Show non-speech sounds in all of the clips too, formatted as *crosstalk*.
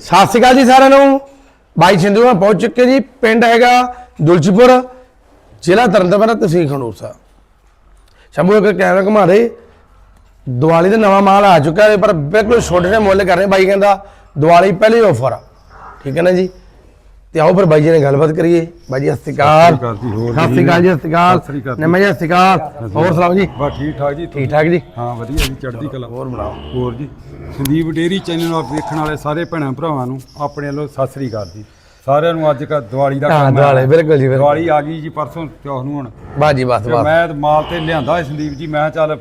ਸਤਿ ਸ਼੍ਰੀ ਅਕਾਲ ਜੀ ਸਾਰਿਆਂ ਨੂੰ। ਬਾਈ ਸਿੰਧੂ ਮੈਂ ਪਹੁੰਚ ਚੁੱਕੇ ਜੀ, ਪਿੰਡ ਹੈਗਾ ਦੁਲਚੀਪੁਰ ਜ਼ਿਲ੍ਹਾ ਤਰਨਤਾਰਨ, ਤਹਿਸੀਲ ਖੰਡੂਰ ਸਾਹਿਬ। ਸ਼ੰਭੂ ਇੱਕ ਕੈਮਰਾ ਘੁਮਾ ਦੇ। ਦੀਵਾਲੀ ਦਾ ਨਵਾਂ ਮਾਲ ਆ ਚੁੱਕਾ ਹੈ, ਪਰ ਬਿਲਕੁਲ ਛੋਟੇ ਜਿਹੇ ਮੁੱਲ ਕਰ ਰਹੇ ਬਾਈ ਕਹਿੰਦਾ, ਦੀਵਾਲੀ ਪਹਿਲੀ ਆਫਰ ਆ। ਠੀਕ ਹੈ ਨਾ ਜੀ? ਤੇ ਆਓ ਫਿਰ ਬਾਈ ਜੀ ਨਾਲ ਗੱਲਬਾਤ ਕਰੀਏ। ਬਾਈ ਜੀ ਸਤਿ ਸ਼੍ਰੀ ਅਕਾਲ। ਸਤਿ ਸ਼੍ਰੀ ਅਕਾਲ ਜੀ, ਸਤਿ ਸ਼੍ਰੀ ਅਕਾਲ ਜੀ ਸਤਿ ਸ਼੍ਰੀ ਅਕਾਲ। ਸਤਿ ਸ਼੍ਰੀ ਅਕਾਲ। ਨਿੰਮਾ ਜੀ ਸਤਿ ਸ਼੍ਰੀ ਅਕਾਲ। ਹੋਰ ਸੁਣਾਓ ਜੀ? ਬਸ ਠੀਕ ਠਾਕ ਜੀ ਠੀਕ ਠਾਕ ਜੀ। ਹਾਂ ਵਧੀਆ ਜੀ ਚੜ੍ਹਦੀ ਕਲਾ। ਹੋਰ ਬਣਾਓ। ਹੋਰ ਜੀ ਸੰਦੀਪ ਡੇਰੀ ਚੈਨਲ ਨੂੰ ਵੇਖਣ ਵਾਲੇ ਸਾਰੇ ਭੈਣਾਂ ਭਰਾਵਾਂ ਨੂੰ ਆਪਣੇ ਵੱਲੋਂ ਸਤਿ ਸ੍ਰੀ ਅਕਾਲ ਜੀ। ਸਾਰਿਆਂ ਨੂੰ ਅੱਜ ਕਾ ਦੀਵਾਲੀ ਦਾ ਕੰਮ ਹੈ। ਬਿਲਕੁਲ ਜੀ ਦੀਵਾਲੀ ਆ ਗਈ ਜੀ ਪਰਸੋਂ ਚੌਥ ਨੂੰ ਹੁਣ। ਬਾਜੀ ਬਸ ਤੇ ਬਸ ਮੈਂ ਮਾਲ ਤੇ ਲਿਆਂਦਾ ਸੰਦੀਪ ਜੀ ਮੈਂ ਚੱਲ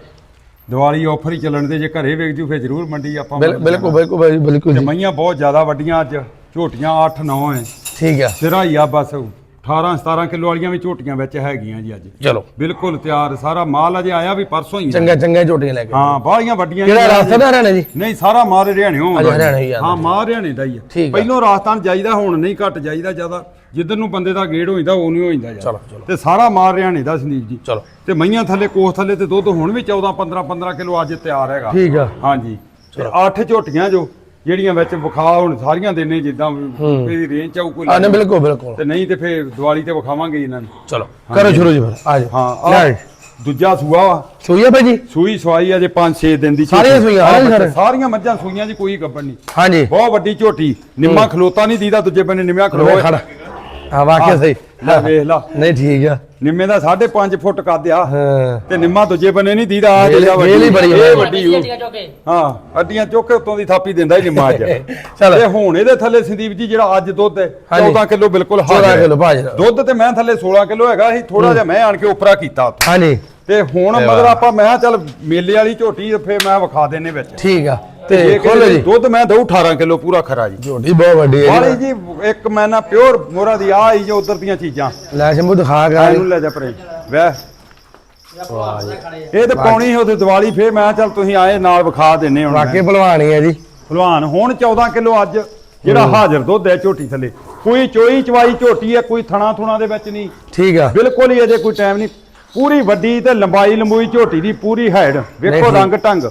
ਦੀਵਾਲੀ ਆਫਰ ਹੀ ਚੱਲਣ ਦੇ ਜੇ ਘਰੇ ਵੇਖ ਜੂ ਫੇ ਜ਼ਰੂਰ ਮੰਡੀ ਆਪਾਂ ਬਿਲ- ਬਿਲਕੁਲ ਬਿਲਕੁਲ ਜੀ, ਬਿਲਕੁਲ ਜੀ। ਮਈਆਂ ਬਹੁਤ ਜ਼ਿਆਦਾ ਵੱਡੀਆਂ ਅੱਜ ਝੋਟੀਆਂ 8 9 ਐ। ਠੀਕ ਆ। ਸਿਰਾ ਹੀ ਆ ਬਸ 18 17 ਕਿਲੋ ਵਾਲੀਆਂ ਵੀ ਝੋਟੀਆਂ ਵਿੱਚ ਹੈਗੀਆਂ ਜੀ ਅੱਜ। ਚਲੋ। ਬਿਲਕੁਲ ਤਿਆਰ ਸਾਰਾ ਮਾਲ ਅਜੇ ਆਇਆ ਵੀ ਪਰਸੋਂ ਹੀ। ਚੰਗਾ ਚੰਗਾ ਝੋਟੀਆਂ ਲੈ ਕੇ। ਹਾਂ ਬਾਹਲੀਆਂ ਵੱਡੀਆਂ ਕਿਹੜਾ ਜੀ। ਰਾਸਤਾ ਦਾ ਰਹਿਣਾ ਜੀ ਨਹੀਂ ਸਾਰਾ ਮਾਰ ਹਰਿਆਣਿਓਂ ਅੱਛਾ, ਹਰਿਆਣੇ ਹੀ ਆਉਂਦਾ। ਹਾਂ ਮਾਰ ਹਰਿਆਣੇ ਦਾ ਹੀ ਆ। ਠੀਕ ਆ। ਪਹਿਲੋਂ ਰਾਜਸਥਾਨ ਜਾਈਦਾ ਹੁਣ ਨਹੀਂ ਘੱਟ ਜਾਈਦਾ ਜ਼ਿਆਦਾ। ਜਿੱਧਰ ਨੂੰ ਬੰਦੇ ਦਾ ਗੇੜ ਹੋਈਦਾ ਉਹ ਨਹੀਂ ਹੋਈਦਾ ਯਾਰ। ਚਲੋ। ਤੇ ਸਾਰਾ ਮਾਰ ਹਰਿਆਣੇ ਦਾ ਸੰਦੀਪ ਜੀ। ਚਲੋ। ਤੇ ਮਈਆਂ ਥੱਲੇ ਕੋਸ ਥੱਲੇ ਤੇ ਦੁੱਧ ਹੁਣ ਵੀ 14 15 15 ਕਿਲੋ ਅੱਜ ਤਿਆਰ ਹੈਗਾ। ਠੀਕ ਆ। ਹਾਂਜੀ। ਤੇ ਅੱਠ ਝੋਟੀਆਂ ਜੋ ਜਿਹੜੀਆਂ ਵਿੱਚ ਵਿਖਾ ਹੁਣ ਸਾਰੀਆਂ ਦੇਣੇ ਜਿੱਦਾਂ ਇਹਦੀ ਰੇਂਜ ਚ ਆਊ ਕੋਈ ਆ ਨਹੀਂ ਬਿਲਕੁਲ ਬਿਲਕੁਲ। ਤੇ ਨਹੀਂ ਤੇ ਫੇਰ ਦੀਵਾਲੀ ਤੇ ਵਿਖਾਵਾਂਗੇ ਇਹਨਾਂ ਨੂੰ। ਚਲੋ ਕਰੋ ਸ਼ੁਰੂ ਜੀ ਫਿਰ ਆ ਜਾਓ। ਹਾਂ ਜੀ। ਦੂਜਾ ਸੂਆ। ਵਾ ਸੂਈਆ ਭਾਈ ਜੀ ਸੂਈ ਸਵਾਈ ਅਜੇ 5-6 ਦਿਨ ਦੀ ਸਾਰੀਆਂ। ਸੂਈਆਂ, ਹਾਂ, ਸਾਰੀਆਂ ਬੱਚੇ, ਸਾਰੇ। ਸਾਰੀਆਂ ਮੱਝਾਂ ਸੂਈਆਂ ਜੀ ਕੋਈ ਗੱਬਣ ਨਹੀਂ। ਹਾਂਜੀ। ਬਹੁਤ ਵੱਡੀ ਝੋਟੀ। ਨਿੰਮਾ ਖਲੋਤਾ ਨਹੀਂ ਦੀਦਾ ਦੂਜੇ ਬੰਨੇ ਨਿੰਮਿਆ ਖੜੋ ਖਲੋ ਖੜਾ। ਆ ਵਾਕਿਆ ਸਹੀ ਲੈ ਵੇਖ ਲਾ ਨਹੀਂ ਠੀਕ ਆ ਨਿੰਮੇ ਦਾ 5.5 ਫੁੱਟ ਕੱਦ ਆ ਹਾਂ ਤੇ ਨਿੰਮਾ ਦੂਜੇ ਬੰਨੇ ਨਹੀਂ ਦੀਦਾ ਆ ਜਿਹੜਾ ਵੇਲ ਹੀ ਬੜੀ। ਇਹ ਵੱਡੀ ਹੋਊ। ਹਾਂ ਅੱਡੀਆਂ ਚੁੱਕ ਕੇ ਉਤੋਂ ਦੀ ਥਾਪੀ ਦਿੰਦਾ ਹੀ ਨਿੰਮਾ ਅੱਜ *laughs* ਚਲੋ। ਤੇ ਹੁਣ ਇਹਦੇ ਥੱਲੇ ਸੰਦੀਪ ਜੀ ਜਿਹੜਾ ਅੱਜ ਦੁੱਧ ਹੈ ਹਾਂਜੀ। 14 ਕਿਲੋ ਬਿਲਕੁਲ 14 ਹਾਜ਼ਰ ਹੈ। ਕਿਲੋ ਭਾਜਰਾ ਦੁੱਧ ਤੇ ਮੈਂ ਥੱਲੇ 16 ਕਿਲੋ ਹੈਗਾ ਸੀ ਥੋੜਾ ਜਿਹਾ ਮੈਂ ਆਣ ਕੇ ਉਪਰਾ ਕੀਤਾ। ਹਾਂਜੀ ਤੇ ਹੁਣ ਮਗਰ। ਆਪਾਂ ਮੈਂ ਕਿਹਾ ਚੱਲ ਮੇਲੇ ਵਾਲੀ ਝੋਟੀ ਫੇਰ ਮੈਂ ਵਿਖਾ ਦੇਣੇ ਵਿੱਚ ਠੀਕ ਆ ਤੇ ਖੋਲੋ ਜੀ। ਦੁੱਧ ਮੈਂ ਦਊ 18 ਕਿਲੋ ਪੂਰਾ ਖਰਾ ਜੀ। ਝੋਟੀ ਬਹੁਤ ਵੱਡੀ ਹੈ ਵਾਲੀ ਜੀ ਜੀ ਇੱਕ ਮੈਂ ਨਾ ਪਿਓਰ ਮੋਰਾ ਦੀ ਆ ਆਈ ਜੋ ਉਧਰ ਦੀਆਂ ਚੀਜ਼ਾਂ। ਲੈ ਸ਼ੰਭੂ ਦਿਖਾ ਗਾ ਇਹਨੂੰ ਲੈ ਜਾ ਪਰੇ। ਵੈ ਇਹ ਤੇ ਪਾਉਣੀ ਸੀ ਉਹਦੇ ਦੀਵਾਲੀ ਫੇਰ ਮੈਂ ਚੱਲ ਤੁਸੀਂ ਆਏ ਨਾਲ ਵਿਖਾ ਦਿੰਨੇ ਹੁਣ ਵਾਕਿਆ ਭਲਵਾਨੀ ਹੈ ਜੀ। ਭਲਵਾਨ ਹੁਣ 14 ਕਿਲੋ ਅੱਜ ਜਿਹੜਾ ਹਾਜ਼ਰ ਦੁੱਧ ਹੈ ਝੋਟੀ ਥੱਲੇ। ਕੋਈ ਚੋਈ ਚਵਾਈ ਝੋਟੀ ਹੈ ਕੋਈ ਥਣਾ ਥੁਣਾ ਦੇ ਵਿੱਚ ਨਹੀਂ। ਠੀਕ ਆ। ਬਿਲਕੁਲ ਹੀ ਅਜੇ ਕੋਈ ਟਾਈਮ ਨਹੀਂ। ਪੂਰੀ ਵੱਡੀ ਤੇ ਲੰਬਾਈ ਲੰਬੂਈ ਝੋਟੀ ਦੀ ਪੂਰੀ ਹਾਈਟ ਵੇਖੋ। ਰੰਗ ਢੰਗ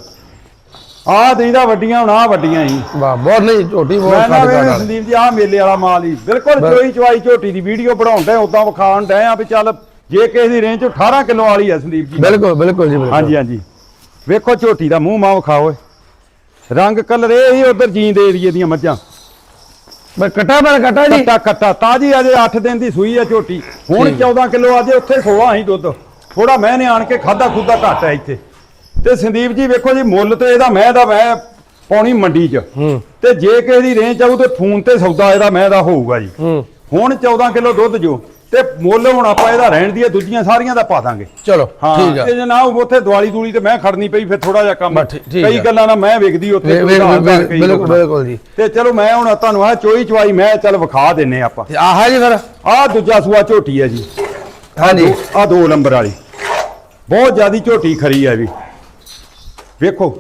ਆਹ ਦੀਦਾ ਵੱਡੀਆਂ ਹੁਣ ਆਹ ਵੱਡੀਆਂ ਹੀ ਵਾਹ ਬਹੁਤ ਨਹੀਂ ਝੋਟੀ ਮੈਂ ਬਹੁਤ ਨਾ ਕੱਟ ਵੇ ਕੱਟ ਸੰਦੀਪ ਜੀ ਆਹ ਮੇਲੇ ਵਾਲਾ ਮਾਲ ਹੀ ਬਿਲਕੁਲ ਬਸ। ਚੋਈ ਚਵਾਈ ਝੋਟੀ ਦੀ ਵੀਡੀਓ ਬਣਾਉਣ ਡਏ ਉਦਾਂ ਵਿਖਾਉਣ ਡਏ ਆ ਵੀ ਚੱਲ ਜੇ ਕਿਸੇ ਦੀ ਰੇਂਜ 18 ਕਿਲੋ ਵਾਲੀ ਹੈ ਸੰਦੀਪ ਜੀ। ਬਿਲਕੁਲ ਬਿਲਕੁਲ ਜੀ ਬਿਲਕੁਲ। ਹਾਂਜੀ ਹਾਂਜੀ। ਵੇਖੋ ਝੋਟੀ ਦਾ ਮੂੰਹ ਮਾਹ ਵਿਖਾਓ ਏ। ਰੰਗ ਕਲਰ ਇਹ ਹੀ ਉਧਰ ਜੀਂਦ ਏਰੀਏ ਦੀਆਂ ਮੱਝਾਂ। ਮੈਂ ਕਟਾ ਮੈਂ ਕਟਾ ਜੀ। ਕੱਟਾ ਕੱਟਾ। ਤਾਜੀ ਅਜੇ 8 ਦਿਨ ਦੀ ਸੂਈ ਹੈ ਝੋਟੀ। ਹੁਣ ਠੀਕ। 14 ਕਿਲੋ ਅਜੇ ਉੱਥੇ 16 ਹੀ ਦੁੱਧ। ਥੋੜਾ ਮੈਂ ਨੇ ਆਣ ਕੇ ਖਾਦਾ ਖੁੱਦਾ ਘੱਟ ਹੈ ਇੱਥੇ। ਤੇ ਸੰਦੀਪ ਜੀ ਵੇਖੋ ਜੀ ਮੁੱਲ ਤੇ ਇਹਦਾ ਮੈਂ ਦਾ ਮੈਂ ਪਾਉਣੀ ਮੰਡੀ 'ਚ। ਤੇ ਜੇ ਕਿਸੇ ਦੀ ਰੇਂਜ ਆਊ ਤੇ ਫੋਨ ਤੇ ਸੌਦਾ ਇਹਦਾ ਮੈਂ ਦਾ ਹੋਊਗਾ ਜੀ। ਹੁਣ 14 ਕਿਲੋ ਦੁੱਧ ਜੋ ਤੇ ਮੁੱਲ ਹੁਣ ਆਪਾਂ ਇਹਦਾ ਰਹਿਣ ਦੀ ਦੂਜੀਆਂ ਸਾਰੀਆਂ ਦਾ ਪਾ ਦਾਂਗੇ। ਚਲੋ ਹਾਂ ਠੀਕ ਆ। ਤੇ ਜੇ ਨਾ ਉੱਥੇ ਦਿਵਾਲੀ ਦੂਲੀ ਤੇ ਮੈਂ ਖੜਨੀ ਪਈ ਫਿਰ ਥੋੜਾ ਜਿਹਾ ਕੰਮ। ਕਈ। ਗੱਲਾਂ ਨਾਲ ਮੈਂ ਵੇਖਦੀ ਉੱਥੇ ਬਿਲਕੁਲ ਲੋਕਾਂ। ਬਿਲਕੁਲ ਜੀ। ਤੇ ਚਲੋ ਮੈਂ ਹੁਣ ਤੁਹਾਨੂੰ ਆ ਚੋਈ ਚਵਾਈ ਮੈਂ ਚੱਲ ਵਿਖਾ ਦਿੰਨੇ ਆਪਾਂ। ਆਹ ਜੀ ਫਿਰ? ਆਹ ਦੂਜਾ ਸੂਆ ਝੋਟੀ ਹੈ ਜੀ। ਹਾਂਜੀ। ਆਹ ਦੋ ਨੰਬਰ ਵਾਲੀ। ਬਹੁਤ ਜ਼ਿਆਦੀ ਝੋਟੀ ਖਰੀ ਹੈ ਵੀ। ਵੇਖੋ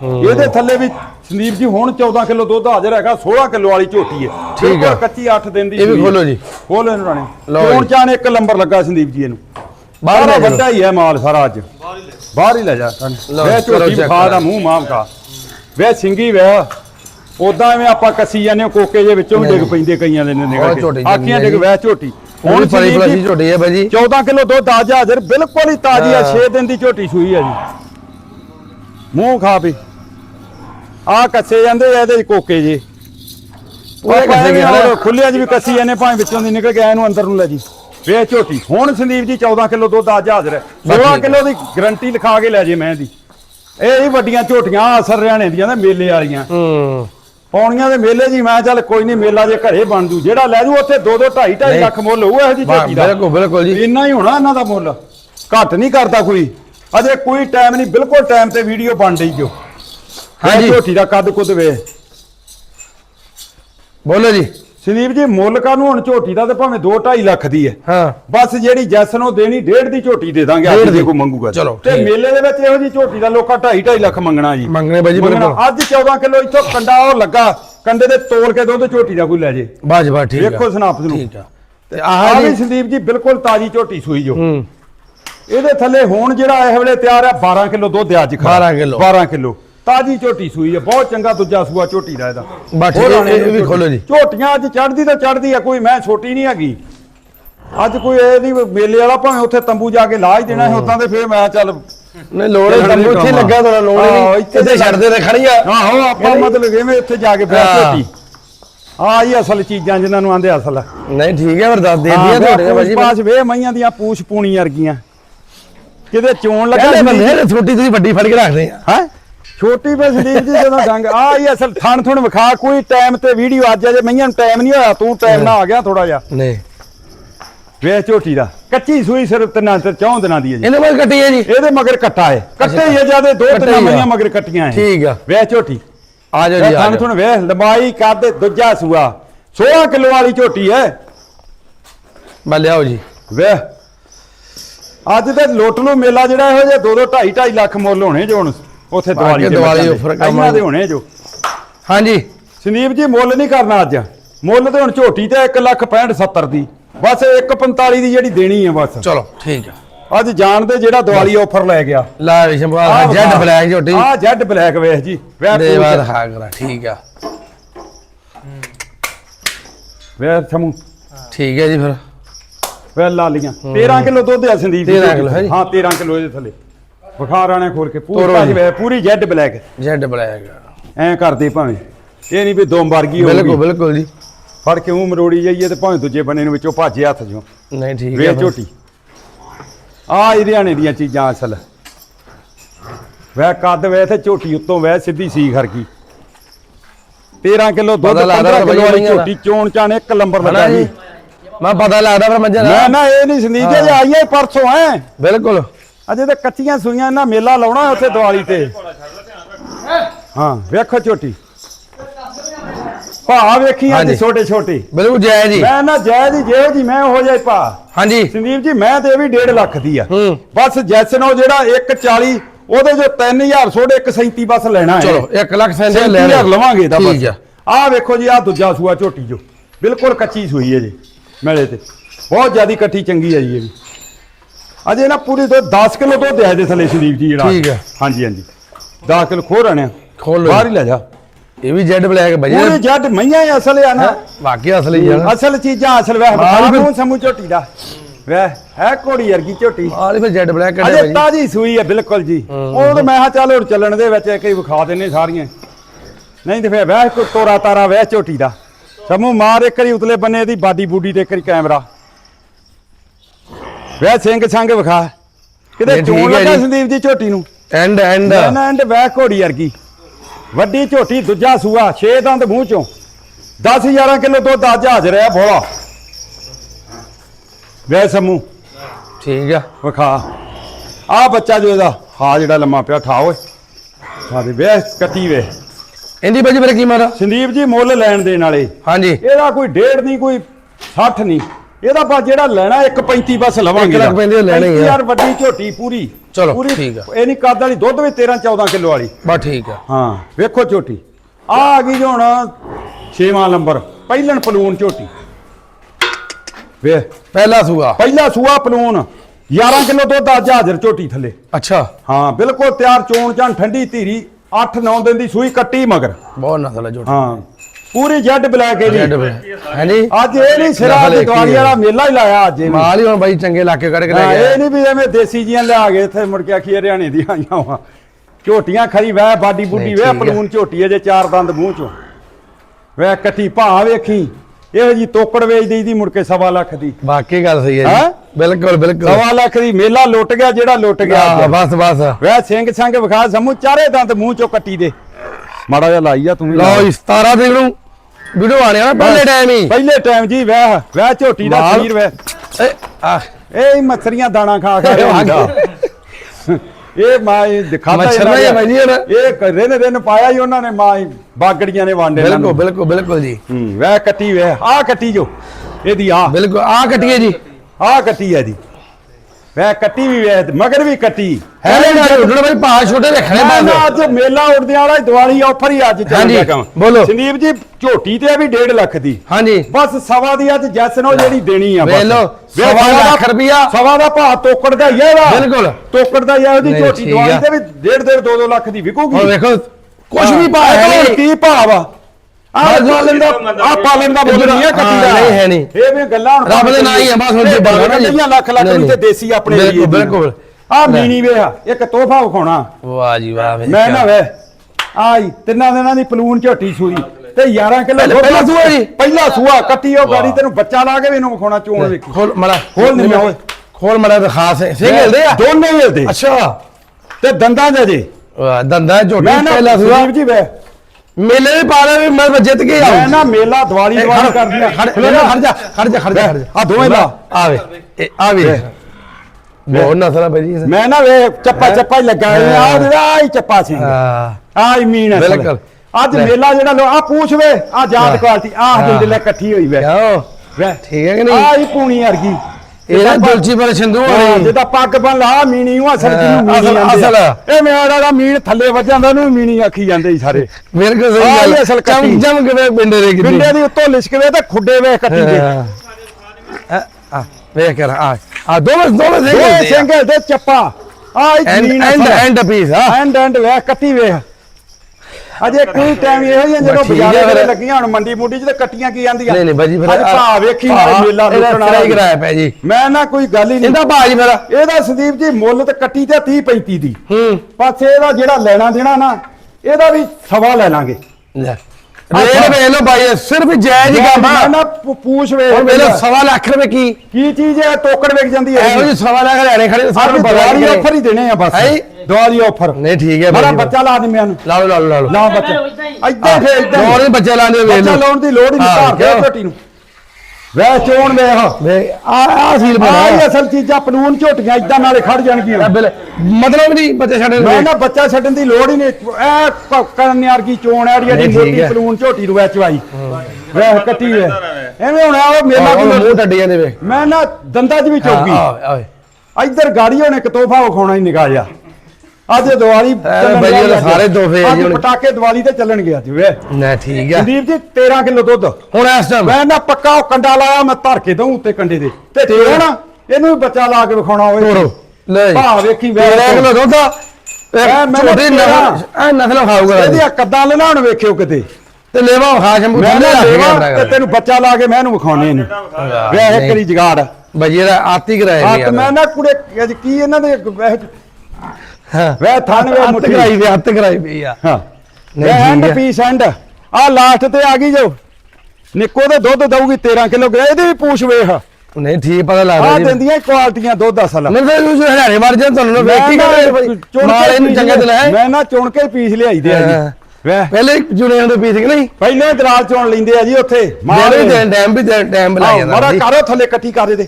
ਇਹਦੇ ਥੱਲੇ ਵੀ ਸੰਦੀਪ ਜੀ ਹੁਣ 14 ਕਿਲੋ ਦੁੱਧ ਹਾਜ਼ਰ ਹੈਗਾ 16 ਕਿਲੋ ਵਾਲੀ ਝੋਟੀ ਹੈ ਠੀਕ। ਬਿਲਕੁਲ ਕੱਚੀ 8 ਦਿਨ ਦੀ ਇਹ ਵੀ ਹੈ। ਖੋਲੋ ਜੀ। ਖੋਲੋ ਇਹਨੂੰ ਰਾਣੇ ਜੀ। ਚਾਣ ਇੱਕ ਨੰਬਰ ਲੱਗਾ ਸੰਦੀਪ ਜੀ ਇਹਨੂੰ ਬਾਹਰ। ਵੱਡਾ ਹੀ ਹੈ ਮਾਲ ਸਾਰਾ ਅੱਜ ਬਾਹਰ ਹੀ ਲੈ ਜਾ ਵੇ ਝੋਟੀ ਵਿਖਾ ਦਾ। ਮੂੰਹ ਮਾਮ ਕਾ ਵੇ ਸਿੰਗੀ ਵੇ ਉਦਾਂ ਐਵੇਂ ਆਪਾਂ ਕੱਸੀ ਜਾਂਦੇ ਹਾਂ, ਕੋਕੇ ਜੇ ਵਿੱਚੋਂ ਵੀ ਡਿੱਗ। ਪੈਂਦੇ ਕਈਆਂ ਦੇ ਨਿਕਲ ਕੇ ਆਖੀਆਂ ਡਿੱਗ ਹੈ ਵੇ ਝੋਟੀ ਹੁਣ ਹੁਣ ਫਲੀ ਸੰਦੀਪ ਫਲੀ ਜੀ ਝੋਟੀ ਹੈ ਭਾਈ ਜੀ 14 ਕਿਲੋ ਦੁੱਧ ਅੱਜ ਹਾਜ਼ਰ ਬਿਲਕੁਲ ਹੀ ਤਾਜ਼ੀ ਆ ਹਾਂ। 6 ਦਿਨ ਦੀ ਝੋਟੀ ਸੂਈ ਹੈ ਜੀ ਮੂੰਹ ਖਾ ਵੀ। ਆ ਕੱਸੇ ਜਾਂਦੇ ਆ ਇਹਦੇ 'ਚ ਕੋਕੇ ਜੇ। ਪੂਰੇ ਕੱਸੇ ਗਏ। ਖੁੱਲਿਆਂ 'ਚ ਵੀ ਕੱਸੀ ਜਾਂਦੇ ਭਾਵੇਂ ਵਿੱਚੋਂ ਦੀ ਨਿਕਲ ਕੇ ਆਇਆ ਇਹਨੂੰ ਅੰਦਰ ਨੂੰ ਲੈ ਜੀ। ਵੇ ਝੋਟੀ ਹੁਣ ਸੰਦੀਪ ਜੀ 14 ਕਿਲੋ ਦੁੱਧ ਅੱਜ ਹਾਜ਼ਰ ਹੈ। ਬਸ 16 ਠੀਕ ਕਿਲੋ ਦੀ ਗਰੰਟੀ ਲਿਖਾ ਕੇ ਲੈ ਜੇ ਮੈਂ ਦੀ। ਇਹ ਹੀ ਵੱਡੀਆਂ ਝੋਟੀਆਂ ਅਸਰ ਹਰਿਆਣੇ ਦੀਆਂ ਨੇ ਮੇਲੇ ਵਾਲੀਆਂ। ਹੂੰ। ਪੌਣੀਆਂ ਦੇ ਮੇਲੇ ਜੀ ਮੈਂ ਚੱਲ ਕੋਈ ਨਹੀਂ ਮੇਲਾ ਜੇ ਘਰੇ ਬਣ ਜੂ। ਜਿਹੜਾ ਲੈ ਜੂ ਉੱਥੇ 2 2 2.5 2.5 ਨਹੀਂ। ਲੱਖ ਮੁੱਲ ਹੋਊ ਇਹੋ ਜੀ ਝੋਟੀ ਦਾ। ਬਿਲਕੁਲ ਬਿਲਕੁਲ ਜੀ। ਇੰਨਾ ਹੀ ਹੋਣਾ ਇਹਨਾਂ ਦਾ ਮੁੱਲ। ਘੱਟ ਨਹੀਂ ਕਰਦਾ ਕੋਈ। ਅਜੇ ਕੋਈ ਟਾਈਮ ਨਹੀਂ ਬਿਲਕੁਲ ਟਾਈਮ ਤੇ ਵੀਡੀਓ ਬਣ ਰਹੀ ਜੋ। ਹਾਂਜੀ। ਝੋਟੀ ਦਾ ਕੱਦ ਕੁੱਦ ਵੇ ਬੋਲੋ ਜੀ। ਸੰਦੀਪ ਜੀ ਮੁੱਲ ਕਾਨੂੰ ਹੁਣ ਝੋਟੀ ਦਾ ਤੇ ਭਾਵੇਂ 2 2.5 ਲੱਖ ਦੀ ਹੈ। ਹਾਂ। ਬਸ ਜਿਹੜੀ ਜੈਸ ਨੂੰ ਦੇਣੀ ਡੇਢ ਦੀ ਝੋਟੀ ਦੇ ਦਾਂਗੇ ਅੱਜ ਦੀ। ਮੰਗੂਗਾ ਚਲੋ, ਤੇ। ਮੇਲੇ ਦੇ ਵਿੱਚ ਇਹੋ ਜੀ ਝੋਟੀ ਦਾ ਲੋਕਾਂ 2.5 2.5 ਲੱਖ ਮੰਗਣਾ ਜੀ। ਮੰਗਣੇ ਬਾਈ ਜੀ ਮੰਗਣਾ। ਬਿਲਕੁਲ। ਅੱਜ 14 ਕਿਲੋ ਇੱਥੋਂ ਕੰਡਾ ਉਹ ਲੱਗਾ ਕੰਡੇ ਦੇ ਤੋਲ ਕੇ ਦੁੱਧ ਝੋਟੀ ਦਾ ਕੋਈ ਲੈ ਜੇ। ਬਾਜ ਬਾ ਠੀਕ ਆ। ਵੇਖੋ ਸਨਾਪ ਨੂੰ। ਠੀਕ ਆ। ਤੇ ਆਹ ਵੀ ਜੀ ਸੰਦੀਪ ਜੀ ਬਿਲਕੁਲ ਤਾਜੀ ਝੋਟੀ ਸੂਈ ਜੋ। ਹੂੰ। ਇਹਦੇ ਥੱਲੇ ਹੁਣ ਜਿਹੜਾ ਇਸ ਵੇਲੇ ਤਿਆਰ ਹੈ 12 ਕਿਲੋ ਦੁੱਧ ਅੱਜ ਖੜਾ। 12 ਕਿਲੋ। 12 ਕਿਲੋ ਤਾਜੀ ਝੋਟੀ ਸੂਈ ਹੈ ਬਹੁਤ ਚੰਗਾ ਦੂਜਾ ਸੂਆ ਝੋਟੀ ਦਾ ਇਹਦਾ ਬਸ ਇਹ ਵੀ। ਖੋਲੋ ਜੀ। ਝੋਟੀਆਂ ਅੱਜ ਚੜਦੀ ਤਾਂ ਚੜਦੀ ਆ ਕੋਈ ਮੈਂ ਛੋਟੀ ਨਹੀਂ ਹੈਗੀ ਅੱਜ ਕੋਈ ਇਹ ਨਹੀਂ ਮੇਲੇ ਵਾਲਾ ਭਾਵੇਂ ਉੱਥੇ ਤੰਬੂ ਜਾ ਕੇ ਲਾ ਹੀ ਦੇਣਾ ਹੈ ਉਦਾਂ ਤੇ ਫੇਰ ਮੈਂ ਚੱਲ ਨਹੀਂ ਲੋੜ ਇਹ ਤੰਬੂ ਇੱਥੇ ਆ। ਲੱਗਾ ਤੁਹਾਡਾ ਲੋੜ ਨਹੀਂ ਇੱਥੇ ਇੱਥੇ ਛੱਡਦੇ ਨੇ ਖੜੀ ਆ ਆਹੋ ਆਪਾਂ ਮਤਲਬ ਐਵੇਂ ਉੱਥੇ ਜਾ ਕੇ ਬੈਠ। ਝੋਟੀ ਆ ਹੀ ਅਸਲ ਚੀਜ਼ਾਂ ਜਿਨ੍ਹਾਂ ਨੂੰ ਆਂਦੇ ਅਸਲ ਨਹੀਂ ਠੀਕ ਹੈ ਫਿਰ ਦੱਸ ਦੇ ਦੀਆਂ ਤੁਹਾਡੇ ਭਾਜੀ ਪਾਛ ਵੇ ਮਈਆਂ ਦੀਆਂ ਪੂਛ ਪੂਣੀ ਵਰਗੀਆਂ ਕਿਤੇ ਚੋਣ ਲੱਗਾ ਕਹਿੰਦੇ ਬੰਦੇ ਨੇ ਛੋਟੀ ਤੁਸੀਂ ਵੱਡੀ ਫੜ ਕੇ ਰੱਖਦੇ ਆ। ਹੈ? ਛੋਟੀ ਬਸ ਸੰਦੀਪ ਜੀ ਜਦੋਂ ਡੰਗ ਆ ਹੀ ਅਸਲ ਥਣ ਥਣ ਵਿਖਾ ਕੋਈ ਟਾਈਮ ਤੇ ਵੀਡੀਓ ਅੱਜ ਅਜੇ ਮਈਆਂ ਨੂੰ ਟਾਈਮ ਨਹੀਂ ਹੋਇਆ ਤੂੰ ਟਾਈਮ ਨਾਲ ਆ ਗਿਆ ਥੋੜਾ ਜਿਹਾ। ਨਹੀਂ। ਵੇ ਝੋਟੀ ਦਾ ਕੱਚੀ ਸੂਈ ਸਿਰਫ ਤਿੰਨਾਂ ਤੇ ਚੌਂ ਦਿਨਾਂ ਦੀ ਹੈ ਜੀ। ਇਹਨੇ ਬਾਅਦ ਕੱਟੀ ਹੈ ਜੀ? ਇਹਦੇ ਮਗਰ ਕੱਟਾ ਹੈ। ਕੱਟੇ ਹੀ ਜਿਆਦੇ ਦੋ ਤਿੰਨ। ਮਈਆਂ ਮਗਰ ਕੱਟੀਆਂ ਹੈ। ਠੀਕ ਆ। ਵੇ ਝੋਟੀ। ਆ ਜਾਓ ਜੀ ਆ ਥਣ ਵੇ ਲੰਬਾਈ ਕਰਦੇ ਦੂਜਾ ਸੂਆ। 16 ਕਿਲੋ ਵਾਲੀ ਝੋਟੀ ਹੈ। ਮੈਂ ਲਿਆਓ ਜੀ। ਵੇ ਅੱਜ ਤੇ ਲੁੱਟ ਲੂ ਮੇਲਾ ਜਿਹੜਾ ਇਹੋ ਜਿਹਾ 2 2 2.5 2.5 ਲੱਖ ਮੁੱਲ ਹੋਣੇ ਜੋ ਹੁਣ ਉੱਥੇ ਦੀਵਾਲੀ ਦੀਵਾਲੀ ਇਹਨਾਂ ਦੇ ਹੋਣੇ ਜੋ। ਹਾਂਜੀ। ਸੰਦੀਪ ਜੀ ਮੁੱਲ ਨਹੀਂ ਕਰਨਾ ਅੱਜ। ਮੁੱਲ ਤੇ ਹੁਣ ਝੋਟੀ ਤੇ 1 ਲੱਖ 65 70 ਦੀ। ਬਸ 145 ਦੀ ਜਿਹੜੀ ਦੇਣੀ ਹੈ ਬਸ। ਚਲੋ। ਠੀਕ ਆ। ਅੱਜ ਜਾਣ ਦੇ ਜਿਹੜਾ ਦੀਵਾਲੀ ਆਫਰ ਲੈ ਗਿਆ। ਲਾ ਵਿਸ਼ੰਪਾ ਜੈਡ ਬਲੈਕ ਝੋਟੀ। ਆ ਜੈਡ ਬਲੈਕ ਵੇਖ ਜੀ। ਬਾਅਦ ਹਾਂ ਕਰਾ ਠੀਕ ਆ। ਵੇਖ ਸਮੂ ਠੀਕ ਹੈ ਜੀ ਫਿਰ। ਵੇ ਲਾਲੀਆਂ 13 ਕਿਲੋ ਦੁੱਧ ਆ ਸੰਦੀਪ ਜੀ। 13 ਕਿਲੋ ਹੈ? ਜੀ। ਹਾਂ 13 ਕਿਲੋ ਇਹਦੇ ਥੱਲੇ। ਬੁਖਾਰ ਆਣੇ ਖੋਲ ਕੇ ਪੂਰੀ ਜੀ। ਵੇ ਪੂਰੀ ਜੈਡ ਬਲੈਕ। Jet black. ਐਂ ਕਰਦੇ ਭਾਵੇਂ। ਇਹ ਨਹੀਂ ਵੀ ਦੋ ਵਰਗੀ ਹੋਊਗੀ। ਬਿਲਕੁਲ ਬਿਲਕੁਲ ਜੀ। ਫੜ ਕੇ ਉਹ ਮਰੋੜੀ ਜਾਈਏ ਤੇ ਭਾਵੇਂ ਦੂਜੇ ਬੰਨੇ ਨੂੰ ਵਿੱਚੋਂ ਭਾਜੇ ਹੱਥ ਚੋਂ। ਨਹੀਂ ਠੀਕ ਹੈ ਫਿਰ। ਝੋਟੀ। ਆ ਹਰਿਆਣੇ ਦੀਆਂ ਚੀਜ਼ਾਂ ਅਸਲ। ਵੇ ਕੱਦ ਵੇ ਤੇ ਝੋਟੀ ਉੱਤੋਂ ਵੇ ਸਿੱਧੀ ਸੀ ਖਰਕੀ 13 ਕਿਲੋ ਦੁੱਧ ਪਤਾ ਲੱਗਦਾ 15 ਕਿਲੋ ਵਾਲੀ ਦਾ। ਝੋਟੀ ਚੋਣ ਚਾਣ ਇੱਕ ਲੰਬਰ ਲੱਗਾ ਜੀ। ਜੀ। ਮੈਂ ਪਤਾ ਲੱਗਦਾ ਫਿਰ ਮੰਜੇ ਨਾ ਦਾ ਨਾ ਇਹ ਨਹੀਂ ਸੰਦੀਪ ਜੀ ਆਈਆਂ ਹੀ। ਪਰਸੋਂ ਐ ਬਿਲਕੁਲ। ਅਜੇ ਤੇ ਕੱਚੀਆਂ ਸੂਈਆਂ ਇਹਨਾਂ ਮੇਲਾ ਲਾਉਣਾ ਉੱਥੇ ਦੀਵਾਲੀ ਤੇ। ਹਾਂ ਵੇਖੋ ਝੋਟੀ। ਭਾ ਵੇਖੀ ਅੱਜ ਹਾਂਜੀ। ਛੋਟੇ ਛੋਟੇ। ਬਿਲਕੁਲ ਜੈ ਜੀ। ਮੈਂ ਨਾ ਜੈ ਦੀ ਜਿਹੋ ਜੀ ਮੈਂ ਹੋ ਜਾਏ ਭਾ ਹਾਂਜੀ। ਸੰਦੀਪ ਜੀ ਮੈਂ ਤੇ ਇਹ ਵੀ 1.5 ਲੱਖ ਦੀ ਆ। ਹੂੰ। ਬਸ ਜੈਸਨੋ ਜਿਹੜਾ 140 ਉਹਦੇ ਜੋ 3000 ਛੋੜੇ 137 ਬਸ ਲੈਣਾ ਹੈ। ਚਲੋ 1 ਲੱਖ ਸੈਂਟਰ ਲੈ 37000 ਲਵਾਂਗੇ ਤਾਂ ਠੀਕ ਬਸ। ਆ। ਆਹ ਵੇਖੋ ਜੀ ਆਹ ਦੂਜਾ ਸੂਆ ਝੋਟੀ ਜੋ। ਬਿਲਕੁਲ ਕੱਚੀ ਸੂਈ ਹੈ ਜੀ। ਮੇਲੇ ਤੇ। ਬਹੁਤ ਜ਼ਿਆਦੀ ਕੱਠੀ ਚੰਗੀ ਹੈ ਜੀ ਇਹ ਵੀ। ਅਜੇ ਨਾ ਪੂਰੀ ਤੋਂ 10 ਕਿਲੋ ਦੁੱਧ ਹੈ ਇਹਦੇ ਥੱਲੇ ਸੰਦੀਪ ਜੀ ਜਿਹੜਾ। ਠੀਕ ਹੈ। ਹਾਂਜੀ ਹਾਂਜੀ। 10 ਕਿਲੋ ਖੋ ਰਣਿਆ ਖੋਲ ਲਓ। ਬਾਹਰ ਹੀ ਲੈ ਜਾ। ਇਹ ਵੀ ਜੈਡ ਬਲੈਕ ਪੂਰੀ ਬਜੇ ਜੱਟ ਮਈਆਂ ਹੀ ਅਸਲ ਆ ਨਾ। ਵਾਕਿਆ ਅਸਲੀ ਜਾਨ ਅਸਲ ਚੀਜ਼ਾਂ ਅਸਲ ਵਹਿ ਬਾਹਰ ਨੂੰ ਸਮੂ ਝੋਟੀ ਦਾ। ਵਹਿ ਹੈ ਕੋੜੀ ਵਰਗੀ ਝੋਟੀ। ਆਲੇ ਫਿਰ ਜੈਡ ਬਲੈਕ ਕੱਢਿਆ ਅਜੇ ਭਾਜੀ ਤਾਜੀ ਸੂਈ ਹੈ ਬਿਲਕੁਲ ਜੀ। ਉਹ ਤਾਂ ਮੈਂ ਕਿਹਾ ਚੱਲ ਹੁਣ ਚੱਲਣ ਦੇ ਵਿੱਚ ਇੱਕ ਹੀ ਵਿਖਾ ਦਿੰਨੇ ਸਾਰੀਆਂ। ਨਹੀਂ ਤੇ ਫੇਰ ਵਹਿ ਕੋ ਤੋਰਾ ਤਾਰਾ ਵਹਿ ਝੋਟੀ ਦਾ। ਸਮੂ ਮਾਰ ਇੱਕ ਵਾਰੀ ਉਤਲੇ ਬੰਨੇ ਦੀ ਬਾਡੀ ਬੂਡੀ ਤੇ ਇੱਕ ਵਾਰੀ ਕੈਮਰਾ। ਵਹਿ ਸਿੰਘ ਸੰਗ ਵਿਖਾ। ਕਿਤੇ ਚੋਣ ਲੱਗਾ। ਸੰਦੀਪ ਜੀ ਝੋਟੀ ਨੂੰ? ਐਂਡ ਐਂਡ ਐਂਡ ਵਹਿ ਘੋੜੀ ਵਰਗੀ। ਵੱਡੀ ਝੋਟੀ ਦੂਜਾ ਸੂਆ 6 ਦੰਦ ਮੂੰਹ ਚੋਂ। 10 11 ਕਿਲੋ ਦੁੱਧ ਅੱਜ ਹਾਜ਼ਰ ਹੈ ਭੋਲਾ। ਵਹਿ ਸਮੂ ਠੀਕ ਆ। ਵਿਖਾ। ਆ ਬੱਚਾ ਜੋ ਇਹਦਾ ਹਾ ਜਿਹੜਾ ਲੰਮਾ ਪਿਆ ਠਾ ਓਏ। ਦੇ ਵੇ ਕੱਟੀ ਵੇ। ਇਹਦੀ ਭਾਜੀ ਫਿਰ ਕੀ ਮਾਰਾ? ਸੰਦੀਪ ਜੀ ਮੁੱਲ ਲੈਣ ਦੇਣ ਵਾਲੇ। ਹਾਂਜੀ। ਇਹਦਾ ਕੋਈ ਡੇਢ ਨਹੀਂ ਕੋਈ 60 ਨਹੀਂ। ਇਹਦਾ ਬਸ ਜਿਹੜਾ ਲੈਣਾ 1.35 ਬਸ ਲਵਾਂਗੇ ਇੱਕ ਲੱਖ ਪੈਂਤੀ ਉਹ ਲੈਣਾ ਹੀ ਆ। 35 ਯਾਰ ਵੱਡੀ ਝੋਟੀ ਪੂਰੀ। ਚਲੋ, ਪੂਰੀ ਠੀਕ ਆ। ਇਹ ਨਹੀਂ ਕੱਦ ਵਾਲੀ ਦੁੱਧ ਵੀ 13 14 ਕਿਲੋ ਵਾਲੀ। ਬਸ ਠੀਕ ਆ। ਹਾਂ ਵੇਖੋ ਝੋਟੀ। ਆ ਆ ਗਈ ਜੋ ਹੁਣ 6ਵਾਂ ਨੰਬਰ ਪਹਿਲਣ ਪਲੂਨ ਝੋਟੀ। ਵੇ ਪਹਿਲਾ ਸੂਆ। ਪਹਿਲਾ ਸੂਆ ਪਲੂਨ 11 ਕਿਲੋ ਦੁੱਧ ਅੱਜ ਹਾਜ਼ਰ ਝੋਟੀ ਥੱਲੇ। ਅੱਛਾ। ਹਾਂ ਬਿਲਕੁਲ ਤਿਆਰ ਚੋਣ ਚਾਂ ਠੰਡੀ ਧੀਰੀ। 8-9 ਦਿਨ ਦੀ ਸੂਈ ਕੱਟੀ ਮਗਰ। ਬਹੁਤ ਨਸਲ ਹੈ ਜੋਟੀ ਹਾਂ ਪੂਰੀ ਜੈਡ ਬਲੈਕ ਹੈ ਜੀ। ਬਲੈਕ। ਹਾਂਜੀ? ਅੱਜ ਇਹ ਨਹੀਂ ਸਿਰਾ ਹੀ ਹੈ। ਵਾਲਾ ਮੇਲਾ ਹੀ ਲਾਇਆ ਅੱਜ ਇਹ ਮਾਲ ਹੀ ਹੁਣ ਬਾਈ ਚੰਗੇ ਇਲਾਕੇ ਕੱਢ ਕੇ ਲੈ ਹਾਂ, ਗਿਆ। ਇਹ ਨਹੀਂ ਵੀ ਐਵੇਂ ਦੇਸੀ ਜੀਆਂ ਲਿਆ ਗਏ ਇੱਥੇ ਮੁੜ ਕੇ ਆਖੀ ਹਰਿਆਣੇ ਦੀ ਆਈਆਂ ਵਾ। ਝੋਟੀਆਂ ਖਰੀ ਵਹਿ ਬਾਡੀ ਬੁੱਡੀ ਨਹੀਂ, ਹੈ। ਪਲੂਨ ਝੋਟੀ ਹੈ ਜੇ ਚਾਰ ਦੰਦ ਮੂੰਹ ਚੋਂ। ਵਹਿ ਕੱਟੀ ਭਾ ਵੇਖੀ। ਇਹੋ ਜੀ ਤੋਕੜ ਵੇਚ ਦੇਈ ਦੀ ਮੁੜ ਕੇ ਸਵਾ ਲੱਖ ਦੀ। ਬਾਕੀ ਗੱਲ ਸਹੀ ਹੈ ਹੈਂ? ਜੀ ਬਿਲਕੁਲ ਬਿਲਕੁਲ। ਸਵਾ ਲੱਖ ਦੀ ਮੇਲਾ ਲੁੱਟ ਗਿਆ ਜਿਹੜਾ ਲੁੱਟ ਗਿਆ। ਬਸ ਬਸ। ਵੈ ਸਿੰਘ ਸੰਗ ਵਿਖਾ ਸਮੂ ਚਾਰੇ ਦੰਦ ਮੂੰਹ ਚੋਂ ਕੱਟੀ ਦੇ। ਮਾੜਾ ਜਿਹਾ ਲਾਈ ਆ ਤੂੰ ਵੀ। ਲਓ ਜੀ 17 ਤਰੀਕ ਨੂੰ ਵੀਡੀਓ ਆਣੇ ਆ ਪਹਿਲੇ ਟਾਈਮ ਹੀ। ਪਹਿਲੇ ਟਾਈਮ ਜੀ ਵਹਿ ਵਹਿ ਝੋਟੀ ਦਾ। ਸਰੀਰ ਵਹਿ ਏ, ਆਹ, ਇਹ ਮੱਛਰੀਆਂ ਦਾਣਾ ਖਾ ਖਾ ਰਿਹਾ ਇਹ ਮਾਂ ਦਿਖਾਤਾ ਮੱਛਰ ਹੀ ਜੀ ਹੁਣ। ਇਹ ਕਰੇ ਨੇ ਦਿਨ ਪਾਇਆ ਹੀ ਉਹਨਾਂ ਨੇ ਮਾਂ ਬਾਗੜੀਆਂ ਨੇ ਵਾਂਡੇ ਬਿਲਕੁਲ ਬਿਲਕੁਲ ਬਿਲਕੁਲ ਜੀ। ਹੂੰ ਵਹਿ ਕੱਟੀ ਵਹਿ ਆ ਕੱਟੀ ਜੋ। ਇਹਦੀ ਆ ਬਿਲਕੁਲ ਆ ਕੱਟੀਏ ਜੀ। ਆ ਕੱਟੀ ਹੈ ਦੀ ਵਹਿ ਕੱਟੀ ਵੀ ਤੇ ਮਗਰ ਵੀ ਕੱਟੀ ਹੈ ਨਾ ਉੱਡਣ ਬਾਈ ਭਾ ਛੋਟੇ ਰੱਖਣੇ ਨਾ, ਬੰਦ ਅੱਜ ਮੇਲਾ ਉੜਦਿਆਂ ਵਾਲਾ ਦੀਵਾਲੀ ਆਫਰ ਹੀ ਅੱਜ ਚੱਲ ਰਿਹਾ ਕੰਮ ਬੋਲੋ। ਸੰਦੀਪ ਜੀ ਝੋਟੀ ਤੇ ਆ ਵੀ 1.5 ਲੱਖ ਦੀ ਹਾਂਜੀ ਬਸ ਸਵਾ ਦੀ ਅੱਜ ਜੈਸਨ ਉਹ ਜਿਹੜੀ ਦੇਣੀ ਆ ਬਸ। ਵੇ ਸਵਾ ਲੱਖ ਰੁਪਈਆ। ਸਵਾ ਦਾ ਭਾਅ ਤੋਕੜ ਦਾ ਹੀ ਵਾ ਬਿਲਕੁਲ। ਤੋਕੜ ਦਾ ਹੀ ਉਹਦੀ ਝੋਟੀ ਆ। ਤੇ ਵੀ 1.5 1.5 2 2 ਲੱਖ ਦੀ ਵਿਕੂਗੀ ਵੇਖੋ ਕੁਛ ਵੀ ਭਾਅ। ਕੀ ਭਾਵ ਆ ਆ ਪਾਲਣ ਦਾ ਆ ਪਾਲਣ ਦਾ ਮੁੱਲ ਨਹੀਂ ਹੈ ਕੱਟੀ ਦਾ ਨਹੀਂ ਹੈ ਨਹੀਂ। ਇਹ ਵੀ ਗੱਲਾਂ ਹੁਣ ਰੱਬ ਦੇ ਨਾਂ ਹੀ ਆ, ਬਸ ਹੁਣ ਜੇ ਬਣਾ ਨਾ ਜੀ। ਗੱਡੀਆਂ ਲੱਖ ਲੱਖ ਨਹੀਂ, ਤੇ ਨਹੀਂ। ਦੇਸੀ ਆਪਣੇ ਦੀਆਂ। ਬਿਲਕੁਲ। ਆ ਮੀਨੀ ਵੇ ਆ ਇੱਕ ਤੋਹਫਾ ਵਿਖਾਉਣਾ ਵਾਹ ਜੀ ਵਾਹ ਮੈਂ ਨਾ ਵੇ ਆਈ ਤਿੰਨਾਂ ਦਿਨਾਂ ਦੀ ਪਲੂਨ ਝੋਟੀ ਸੂਈ ਤੇ 11 ਕਿਲੋ ਪਹਿਲਾ- ਸੂਆ ਜੀ? ਪਹਿਲਾ ਸੂਆ ਕੱਟੀ ਉਹ ਗਾੜੀ ਤੈਨੂੰ ਬੱਚਾ ਲਾ ਕੇ ਵੀ ਇਹਨੂੰ ਵਿਖਾਉਣਾ ਚੋਣ ਵੇਖੀ ਖੋਲ ਮੜਾ ਖੋਲ ਨਹੀਂ ਮੈਂ ਓਏ। ਖੋਲ ਮੜਾ ਤੇ ਖਾਸ ਹੈ ਸੇ ਮਿਲਦੇ ਆ ਦੋਨੇ ਮਿਲਦੇ ਅੱਛਾ ਤੇ ਦੰਦਾਂ ਦੇ ਜੇ ਵਾਹ ਦੰਦਾ ਝੋਟੀ ਪਹਿਲਾ ਸੂਆ ਜੀ ਵੇ ਮੇਲੇ ਵੀ ਪਾ ਲੈ ਮੈਂ ਜਿੱਤ ਕੇ ਆਉਂ ਮੈਂ ਨਾ ਮੇਲਾ ਦੀਵਾਲੀ ਦੀਵਾਲੀ ਕਰਦੀ ਆ। ਖੜ ਜਾ। ਖੜ ਜਾ ਖੜ ਜਾ ਖੜ ਜਾ ਆ ਦੋਵੇਂ ਲਾ ਆਵੇ ਇਹ ਆਵੇ ਬਹੁਤ ਨਸਲਾ ਭਾਈ ਮੈਂ ਨਾ ਵੇ ਚੱਪਾ ਚੱਪਾ ਹੀ ਲੱਗਾ ਆ ਆ ਹੀ ਚੱਪਾ ਸਿੰਘ ਹਾਂ। ਆ ਹੀ ਮੀਨ ਅਸਲ। ਬਿਲਕੁਲ। ਅੱਜ। ਮੇਲਾ ਜਿਹੜਾ ਲੋ ਆ ਪੁੱਛ ਵੇ ਆ ਜਾਤ ਕੁਆਲਟੀ ਆ ਦਿੰਦੇ ਲੈ ਇਕੱਠੀ ਹੋਈ ਵੇ। ਕਿਉਂ? ਵੇ। ਠੀਕ ਹੈ ਕਿ ਆ ਨਹੀਂ ਹੀ ਪੂਣੀ ਵਰਗੀ। ਇਹ ਨਾ ਦੁਲਚੀ ਪਰ ਸਿੰਧੂ ਹਾਂ, ਵਾਲੀ। ਜਿਹਦਾ ਪੱਗ ਬਨ ਲਾ ਮੀਣੀ ਉਹ ਅਸਲ ਜਿਹਨੂੰ ਹਾਂ, ਮੀਣੀ ਅਸਲ- ਆਂਦੇ ਆ। ਅਸਲ। ਇਹ ਮੇਰਾ ਦਾ ਮੀਣ ਥੱਲੇ ਵੱਜ ਜਾਂਦਾ ਉਹਨੂੰ ਮੀਣੀ ਆਖੀ ਜਾਂਦੇ ਸੀ ਸਾਰੇ। ਬਿਲਕੁਲ ਆਹ ਸਹੀ ਹੀ ਗੱਲ ਅਸਲ ਚਮ ਕੱਟੀ। ਚਮ ਕੇ ਪਿੰਡੇ ਦੇ ਕਿਤੇ ਪਿੰਡੇ ਦੀ ਉੱਤੋਂ ਲਿਸ਼ਕਵੇ ਤੇ ਖੁੱਡੇ ਵੇ ਕੱਟੀ ਦੇ। ਆ ਵੇਖ ਕਰ ਆ ਆ ਦੋਵੇਂ ਦੋਵੇਂ ਸਿੰਘ ਸਿੰਗਲ ਦੇ ਚੱਪਾ। ਆ ਹੀ ਐਂਡ ਮੀਣ ਐਂਡ ਐਂਡ ਪੀਸ ਆ। ਐਂਡ ਐਂਡ ਵੇਖ ਕੱਟੀ ਵੇਖ। ਅਜੇ ਕੋਈ ਟਾਈਮ ਇਹੋ ਹੀ ਆ ਜਦੋਂ ਬਾਜ਼ਾਰੇ। ਵੇਲੇ ਲੱਗੀਆਂ ਹੁਣ ਮੰਡੀ ਮੁੰਡੀ 'ਚ ਤੇ ਕੱਟੀਆਂ ਕੀ ਜਾਂਦੀਆਂ ਨਹੀਂ ਨਹੀਂ ਬਾਜੀ ਫਿਰ ਅੱਜ ਭਾ ਵੇਖੀ ਨਾਲੇ ਮੇਲਾ ਲੁੱਟਣ ਸਿਰਾ ਹੀ ਵਾਲਾ ਕਰਾਇਆ ਪਿਆ ਜੀ। ਮੈਂ ਨਾ ਕੋਈ ਗੱਲ ਹੀ ਨਹੀਂ। ਇਹਦਾ ਭਾਜੀ ਮੇਰਾ। ਇਹਦਾ ਸੰਦੀਪ ਜੀ ਮੁੱਲ ਤੇ ਕੱਟੀ ਤੇ 30 35 ਦੀ। ਹੂੰ। ਪਾਸੇ ਇਹਦਾ ਜਿਹੜਾ ਲੈਣਾ ਦੇਣਾ ਨਾ ਇਹਦਾ ਵੀ ਸਵਾ ਲੈ ਲਾਂਗੇ। ਲੈ। ਰੇਟ ਵੇਖ ਲਓ ਭਾਈ ਸਿਰਫ ਜਾਇਜ਼ ਕੰਮ ਮੈਂ ਆ। ਨਾ ਪੂਛ ਵੇ ਹੁਣ ਵੇਖ ਲਓ ਸਵਾ ਲੱਖ ਰੁਪਏ ਕੀ? ਕੀ ਚੀਜ਼ ਹੈ? ਟੋਕੜ ਵਿਕ ਜਾਂਦੀ ਹੈ ਇਹੋ ਜਿਹੀ ਸਵਾ ਲੱਖ ਲੈਣੇ ਖੜੇ ਸਾਰੇ ਸਾਨੂੰ ਨਹੀਂ ਆਫਰ ਹੀ ਦੇਣੇ ਆ ਬਸ। ਹੈਂ? ਦਿਵਾਲੀ ਆਫਰ ਨਹੀਂ ਠੀਕ ਹੈ ਬੜਾ ਬੱਚਾ ਲਾ ਦੇ ਮੈਨੂੰ ਲਾ ਲਓ ਲਾ ਲਓ ਲਾ ਬੱਚਾ। ਇੱਦਾਂ ਫੇਰ ਇੱਦਾਂ ਨਹੀਂ ਬੱਚੇ ਲਾਉਂਦੇ ਵੇਖ ਬੱਚਾ ਲਓ। ਲਾਉਣ ਦੀ ਲੋੜ ਹੀ ਨਹੀਂ ਹਾਂ, ਘਰ ਦੇ? ਝੋਟੀ ਨੂੰ। ਵੈ ਚੋਣ ਵੇਖ ਵੇ ਆ ਆ ਸੀਲ ਬਣਾ। ਹੀ ਅਸਲ ਚੀਜ਼ਾਂ ਪਲੂਨ ਝੋਟੀਆਂ ਇਦਾਂ ਨਾਲੇ ਖੜ ਜਾਣਗੀਆਂ। ਬਿਲ ਮਤਲਬ ਨਹੀਂ ਬੱਚੇ ਛੱਡੇ ਮੈਂ ਨਾ ਬੱਚਾ ਛੱਡਣ ਦੀ ਲੋੜ ਹੀ ਨਹੀਂ। ਐ ਕਰਨ ਯਾਰ ਕੀ ਚੋਣ ਐ ਜਿਹੜੀ ਮੋਟੀ ਹੈ। ਪਲੂਨ ਝੋਟੀ ਨੂੰ ਵਿੱਚ ਵਾਈ। ਵੇਖ ਕੱਟੀ ਵੇ। ਐਵੇਂ ਹੁਣ ਆ ਮੇਲਾ ਕੀ ਮੂੰਹ ਟੱਡੀਆਂ ਦੇ ਵੇ। ਮੈਂ ਨਾ ਦੰਦਾਂ 'ਚ ਵੀ ਚੌਕੀ ਆ ਇੱਧਰ ਗਾੜੀ ਹੁਣ ਇੱਕ ਤੋਹਫਾ ਵਿਖਾਉਣਾ ਹੀ ਨਿਕਾ ਜਾ ਅੱਜ ਦੀਵਾਲੀ ਚੱਲਣ ਬਈ ਇਹ ਅੱਜ। ਸਾਰੇ ਤੋਹਫੇ ਆ ਜੀ ਅੱਜ ਹੁਣ। ਪਟਾਕੇ ਦੀਵਾਲੀ ਤੇ ਚੱਲਣਗੇ ਅੱਜ ਵੇ ਨਾ ਠੀਕ ਆ। ਸੰਦੀਪ ਜੀ 13 ਕਿਲੋ ਦੁੱਧ। ਹੁਣ ਇਸ ਟਾਈਮ ਮੈਂ ਨਾ ਪੱਕਾ ਉਹ ਕੰਡਾ ਲਾਇਆ ਮੈਂ ਧਰ ਕੇ ਦਊਂ ਉੱਤੇ ਕੰਡੇ ਦੇ ਤੇ ਚੋਣ ਇਹਨੂੰ ਵੀ ਬੱਚਾ ਲਾ ਕੇ ਵਿਖਾਉਣਾ ਹੋਵੇ। ਤੋਰੋ ਲੈ ਜੀ। ਭਾ ਵੇਖੀ ਵੇ ਤੇਰਾ ਕਿਲੋ ਦੁੱਧ ਐ ਮੈਂ ਨਾ ਛੋਟੀ ਨਸਲ ਐ ਨਸਲ ਖਾਊਗਾ ਇਹਦੀਆਂ ਕੱਦਾਂ ਲੈਣਾ ਹੁਣ ਵੇਖਿਓ ਕਿਤੇ। ਤੇ ਲੈਵਾ ਖਾ ਸ਼ੰਭੂ ਮੈਂ ਨਾ ਦੇਵਾਂ ਤੇ ਤੈਨੂੰ ਬੱਚਾ ਲਾ ਕੇ ਮੈਂ ਇਹਨੂੰ ਵਿਖਾਉਣੇ ਨੇ ਵੇ ਨਹੀਂ। ਕਰੀ ਜਗਾੜ। ਬਜੀ ਦਾ ਆਤੀ ਕਰਾਇਆ ਆ ਤੇ ਮੈਂ ਨਾ ਕੁੜੇ ਅੱਜ ਕੀ ਇਹਨਾਂ ਦੇ ਵੇ- ਹਾਂ। ਵੇ ਥਣ ਵੇ ਹੱਥ ਮੁੱਠੀ। ਕਰਾਈ ਵੀ ਹੱਥ ਕਰਾਈ ਵੀ ਆ। ਹਾਂ। ਨਹੀਂ, ਨਹੀਂ ਐਂਡ ਠੀਕ ਹੈ। ਪੀਸ ਐਂਡ ਆ ਲਾਸਟ ਤੇ ਆ ਗਈ ਜੋ। ਨਿੱਕੋ ਦੇ ਦੁੱਧ ਦਊਗੀ 13 ਕਿਲੋ ਇਹਦੀ ਵੀ ਪੂਛ ਵੇਖ। ਆ ਨਹੀਂ ਠੀਕ ਪਤਾ ਲੱਗਦਾ ਜੀ। ਦਿੰਦੀਆਂ ਕੁਆਲਟੀਆਂ ਦੁੱਧ ਅਸਲ ਨਹੀਂ ਫਿਰ ਤੁਸੀਂ ਹਰਿਆਣੇ ਮਰ ਜਾਂ ਤੁਹਾਨੂੰ ਵੇਖੀ ਕਰੇ ਮਾਲ ਇਹਨੂੰ ਚੰਗੇ ਦਿਨ ਹੈ। ਮੈਂ ਨਾ ਚੁਣ ਕੇ ਪੀਸ ਲਿਆਈ ਦੇ ਆ ਜੀ। ਵੇ। ਪਹਿਲੇ ਜੁੜੇ ਹੁੰਦੇ ਪੀਸ ਕਿ ਨਹੀਂ? ਪਹਿਲੇ ਦਰਾਲ ਚੁਣ ਲੈਂਦੇ ਆ ਜੀ ਉੱਥੇ। ਮਾਰੇ ਵੀ ਟਾਈਮ ਵੀ ਟਾਈਮ ਬਲਾ ਆਹੋ, ਜਾਂਦਾ ਮਾੜਾ ਜੀ। ਕਰੋ ਥੱਲੇ ਇਕੱਠੀ ਕਰ ਦੇ ਦੇ।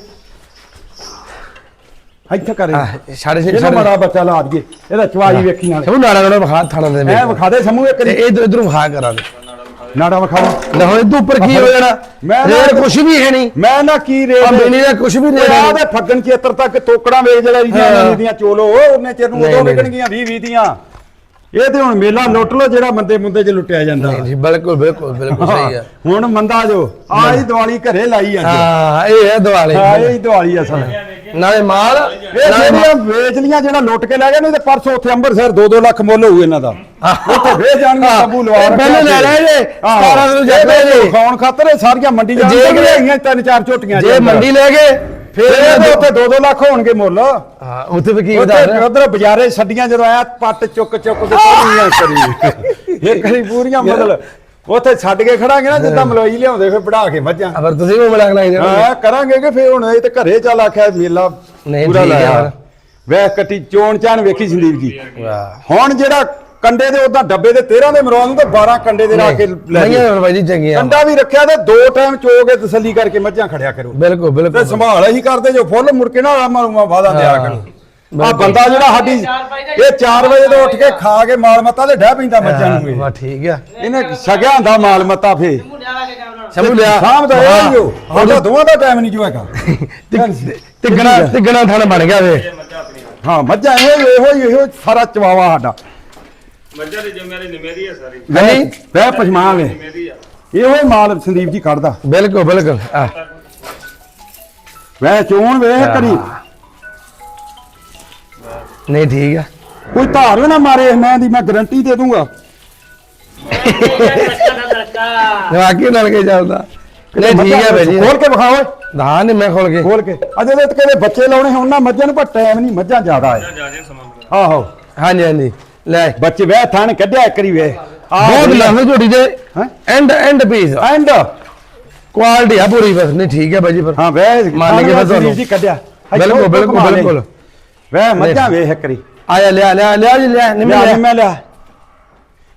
ਇੱਥੇ ਕਰੇ? ਆਹ, ਸਾਢੇ ਛੇ ਇਹਨੂੰ ਸਾਢੇ ਮਾੜਾ ਬੱਚਾ ਲਾ ਦਈਏ ਇਹਦਾ ਚਵਾਈ ਵੇਖੀ ਨਾਲ। ਸਭ ਨਾੜਾ ਨਾੜਾ ਵਿਖਾ ਥਾਣਾ ਦੇ ਐ ਵਿਖਾ ਦੇ ਸਮੂਹ ਇੱਕ ਤੇ ਇਧਰ ਇਧਰ ਵਿਖਾ ਕਰਾ ਨਾੜਾ ਵਿਖਾਓ ਨਾ ਹੁਣ ਇਦੋਂ ਉੱਪਰ ਕੀ ਹੋ ਜਾਣਾ? ਮੈਂ ਨਾ- ਰੇਟ ਕੁਛ ਵੀ ਹੈ ਨਹੀਂ। ਮੈਂ ਨਾ ਕੀ ਆ ਰੇਟ ਬੇਨੀ ਦਾ ਕੁਛ ਵੀ ਰੇਟ ਆ ਨਹੀਂ। ਦੇ ਫੱਗਣ ਚੇਤਰ ਤੱਕ ਤੋਕੜਾਂ ਵੇਚ ਜਿਹੜਾ ਰੀਆਂ ਹਾਂ। ਦੀਆਂ ਚੋਲੋ। ਉਹਨੇ ਚਿਰ ਨੂੰ ਨਹੀਂ, ਉਦੋਂ ਨਹੀਂ। ਵਿਕਣਗੀਆਂ 20 20 ਦੀਆਂ। ਇਹ ਤੇ ਹੁਣ ਮੇਲਾ ਲੁੱਟ ਲੋ ਜਿਹੜਾ ਮੰਦੇ ਮੁੰਦੇ 'ਚ ਲੁੱਟਿਆ ਜਾਂਦਾ। ਨਹੀਂ ਜੀ ਬਿਲਕੁਲ ਬਿਲਕੁਲ ਬਿਲਕੁਲ ਸਹੀ ਆ। ਹੁਣ ਮੰਦਾ ਜੋ ਆ ਹੀ ਦੀਵਾਲੀ ਘਰੇ ਲਾਈ ਅੱਜ। ਹਾਂ ਇਹ ਹੈ ਦਿਵਾਲੀ। ਆ ਇਹ ਹੀ ਦੀਵਾਲੀ ਅਸਲ। ਨਾਲੇ ਮਾਲ ਇਹ ਨਾਲੇ ਜਿਹੜੀਆਂ ਵੇਚ ਲੀਆਂ ਜਿਹੜਾ ਲੁੱਟ ਕੇ ਲੈ ਗਏ ਨਹੀਂ ਤੇ ਪਰਸੋਂ ਉੱਥੇ ਅੰਮ੍ਰਿਤਸਰ 2-2 ਲੱਖ ਮੁੱਲ ਹੋਊ ਇਹਨਾਂ ਦਾ। ਉੱਥੇ ਵੇਚ ਜਾਣਗੇ। ਤੰਬੂ ਲਵਾ ਇਹ ਪਹਿਲੇ ਲੈ ਲੈ ਜੇ 17 ਨੂੰ ਜਾਂਦੇ ਜੇ। ਖਾਣ ਖਾਤਰ ਇਹ ਸਾਰੀਆਂ ਮੰਡੀ ਜੇ ਜਾਂਦੇ ਕਿਤੇ- ਹੈਗੀਆਂ ਤਿੰਨ ਚਾਰ ਝੋਟੀਆਂ ਜੇ ਮੰਡੀ ਲੈ ਗਏ ਫਿਰ ਇਹਦੇ ਉੱਤੇ 2-2 ਲੱਖ ਹੋਣਗੇ ਮੁੱਲ। ਹਾਂ ਉੱਥੇ ਵੀ ਕੀ ਉੱਥੇ ਉਧਰ ਬਾਜ਼ਾਰੇ ਛੱਡੀਆਂ ਜਦੋਂ ਆਇਆ ਪੱਟ ਚੁੱਕ ਚੁੱਕ ਕੇ ਪੂਰੀਆਂ ਕਰੀ। ਇੱਕ ਨਹੀਂ ਪੂਰੀਆਂ ਮਤਲਬ ਉੱਥੇ ਛੱਡ ਕੇ ਖੜਾਂਗੇ ਨਾ ਜਿੱਦਾਂ ਮਲੋਈ ਲਿਆਉਂਦੇ ਫਿਰ ਵੜਾ ਕੇ ਮੱਝਾਂ। ਅਬਰ ਤੁਸੀਂ ਵੀ ਮਿਲਾ ਕੇ ਹਾਂ ਕਰਾਂਗੇ ਕਿ ਫਿਰ ਹੁਣ ਇਹ ਤੇ ਘਰੇ ਚੱਲ ਆਖਿਆ ਮੇਲਾ ਨਹੀਂ, ਪੂਰਾ ਠੀਕ ਲਾਇਆ। ਵੇਖ ਕੱਟੀ ਚੋਣ ਚਾਨ ਵੇਖੀ ਸੰਦੀਪ ਜੀ। ਵਾਹ। ਹੁਣ ਜਿਹੜਾ ਕੰਡੇ ਦੇ ਉਦਾਂ ਡੱਬੇ ਦੇ 13 ਦੇ ਮਰਵਾ ਨੂੰ ਤਾਂ 12 ਕੰਡੇ ਦੇ ਰੱਖ ਕੇ ਲੈ ਨਹੀਂ ਬਾਈ ਜੀ ਚੰਗੀਆਂ। ਕੰਡਾ ਵੀ ਰੱਖਿਆ ਤੇ ਦੋ ਟਾਈਮ ਚੋ ਕੇ ਤਸੱਲੀ ਕਰਕੇ ਮੱਝਾਂ ਖੜਿਆ ਕਰੋ। ਬਿਲਕੁਲ ਤੇ ਬਿਲਕੁਲ ਸੰਭਾਲ ਹੀ ਕਰਦੇ ਜੋ ਫੁੱਲ ਮੁੜ ਕੇ ਨਾ ਆਮਾ ਰੂਮਾ ਵਾਦਾ ਦਿਆ ਕਰੋ। ਆ ਬੰਦਾ ਜਿਹੜਾ ਸਾਡੀ ਇਹ 4 ਵਜੇ ਤੋਂ ਉੱਠ ਕੇ ਖਾ ਕੇ ਮਾਲ ਮੱਤਾ ਤੇ ਡਹਿ ਪੈਂਦਾ ਮੱਝਾਂ ਨੂੰ ਇਹ। ਵਾਹ ਠੀਕ ਆ। ਇਹਨੇ ਛਗਿਆ ਹੁੰਦਾ ਮਾਲ ਮੱਤਾ ਫੇ ਸਮਝ ਲਿਆ। ਸ਼ਾਮ ਦਾ ਇਹ ਹੀ। ਹੋ। ਸਾਡਾ ਦੋਵਾਂ ਦਾ ਟਾਈਮ ਨਹੀਂ ਜੋ ਹੈਗਾ। ਤਿੱਗਣਾ ਤਿੱਗਣਾ ਥਣ ਬਣ ਗਿਆ ਵੇ ਹਾਂ ਮੱਝਾਂ ਇਹੋ ਹੀ ਇਹੋ ਹੀ ਇਹੋ ਸਾਰਾ ਚਵਾਵਾ ਸਾਡਾ। ਮੱਝਾਂ ਦੀ ਜ਼ਿੰਮੇਵਾਰੀ ਨਿਮੇਰੀ ਹੈ ਸਾਰੀ। ਨਹੀਂ। ਬਹਿ ਪਛਮਾ ਵੇ। ਨਿਮੇਰੀ ਆ। ਇਹੋ ਹੀ ਮਾਲ ਸੰਦੀਪ ਜੀ ਕੱਢਦਾ। ਬਿਲਕੁਲ ਬਿਲਕੁਲ। ਆ। ਵੈ ਚੋਣ ਵੇਖ ਕਰੀ। ਨਹੀਂ ਠੀਕ ਆ। ਕੋਈ ਧਾਰ ਵੀ ਨਾ ਮਾਰੇ ਮੈਂ ਦੀ ਮੈਂ ਗਰੰਟੀ ਦੇ ਦੂੰਗਾ। ਵਾਕੀ ਨਾਲ ਕੇ ਚੱਲਦਾ? ਨਹੀਂ ਠੀਕ ਹੈ ਭਾਈ ਜੀ। ਖੋਲ ਕੇ ਵਿਖਾ ਓਏ। ਹਾਂ ਨਹੀਂ ਮੈਂ ਖੋਲ ਕੇ। ਖੋਲ ਕੇ। ਅਜੇ ਤੇ ਕਿਤੇ ਬੱਚੇ ਲਾਉਣੇ ਹੁਣ? ਨਾ ਮੱਝਾਂ ਨੂੰ ਪਰ ਟਾਈਮ ਨਹੀਂ ਮੱਝਾਂ ਜ਼ਿਆਦਾ ਹੈ। ਆਹੋ। ਹਾਂਜੀ ਹਾਂਜੀ। ਲੈ। ਬੱਚੇ ਵਹਿ ਥਾਣ ਕੱਢਿਆ ਕਰੀ ਵੇ ਬਹੁਤ ਲੰਮੀ ਝੋਟੀ ਦੇ? And and piece and quality ਆ ਪੂਰੀ ਬਸ। ਨਹੀਂ ਠੀਕ ਹੈ ਭਾਈ ਜੀ ਫਿਰ। ਹਾਂ ਵਹਿ ਮੰਨ ਕੇ ਤੁਹਾਨੂੰ। ਜੀ ਕੱਢਿਆ। ਬਿਲਕੁਲ ਬਿਲਕੁਲ ਬਿਲਕੁਲ। ਵਹਿ ਮੱਝਾਂ ਵੇਖ ਕਰੀ ਆਇਆ ਲਿਆ ਲਿਆ ਲਿਆ ਜੀ ਲਿਆ ਨਹੀਂ ਲਿਆ ਮੈਂ ਲਿਆ।